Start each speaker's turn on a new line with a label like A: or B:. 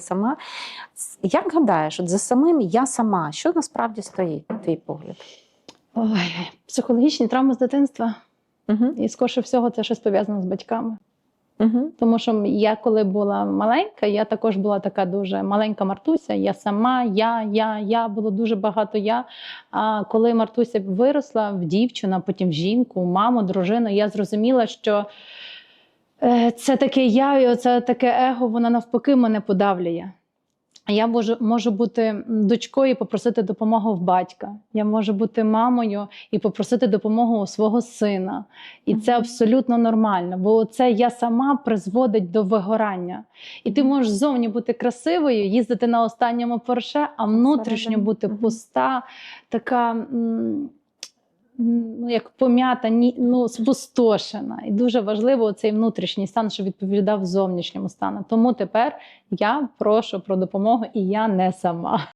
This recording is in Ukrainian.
A: сама. Як гадаєш, от за самим я сама, що насправді стоїть, на твій погляд?
B: Ой, психологічні травми з дитинства.
A: Угу.
B: І скорше всього, це щось пов'язано з батьками.
A: Угу.
B: Тому що я, коли була маленька, я також була така дуже маленька Мартуся. Я сама, я, я, я було дуже багато я. А коли Мартуся виросла в дівчину, потім в жінку, в маму, дружину, я зрозуміла, що це таке я, і це таке его, воно навпаки мене подавлює. Я можу, можу бути дочкою і попросити допомогу в батька. Я можу бути мамою і попросити допомогу у свого сина. І це абсолютно нормально, бо це я сама призводить до вигорання. І ти можеш зовні бути красивою, їздити на останньому порше, а внутрішньо бути пуста, така. Ну, як пом'ята, ну, спустошена. І дуже важливо цей внутрішній стан, що відповідав зовнішньому стану. Тому тепер я прошу про допомогу, і я не сама.